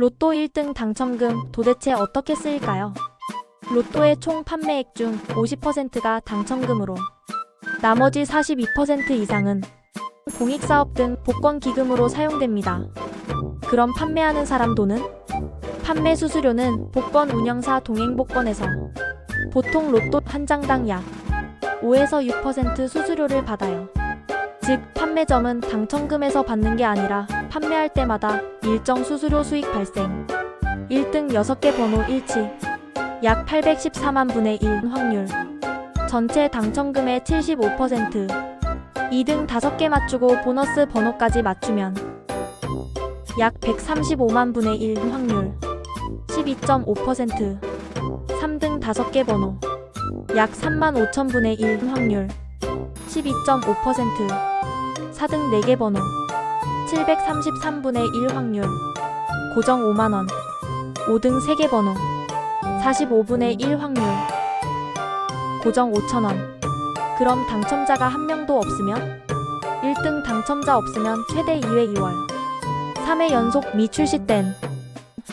로또 1등 당첨금 도대체 어떻게 쓰일까요? 로또의 총 판매액 중 50%가 당첨금으로 나머지 42% 이상은 공익사업 등 복권 기금으로 사용됩니다. 그럼 판매하는 사람 돈은? 판매 수수료는 복권 운영사 동행복권에서 보통 로또 한 장당 약 5에서 6% 수수료를 받아요. 즉, 판매점은 당첨금에서 받는 게 아니라 판매할 때마다 일정 수수료 수익 발생. 1등 6개 번호 일치. 약 814만 분의 1 확률. 전체 당첨금의 75%. 2등 5개 맞추고 보너스 번호까지 맞추면 약 135만 분의 1 확률. 12.5%. 3등 5개 번호. 약 3만 5천 분의 1 확률. 12.5%. 4등 4개 번호. 733분의 1 확률. 고정 5만원. 5등 3개 번호. 45분의 1 확률. 고정 5천원. 그럼 당첨자가 한 명도 없으면? 1등 당첨자 없으면 최대 2회 2월. 3회 연속 미 출시 땐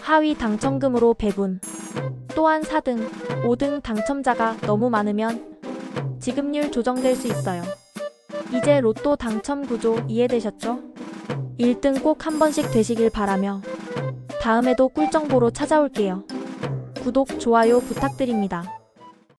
하위 당첨금으로 배분. 또한 4등, 5등 당첨자가 너무 많으면 지급률 조정될 수 있어요. 이제 로또 당첨 구조 이해되셨죠? 1등 꼭 한 번씩 되시길 바라며 다음에도 꿀정보로 찾아올게요. 구독, 좋아요 부탁드립니다.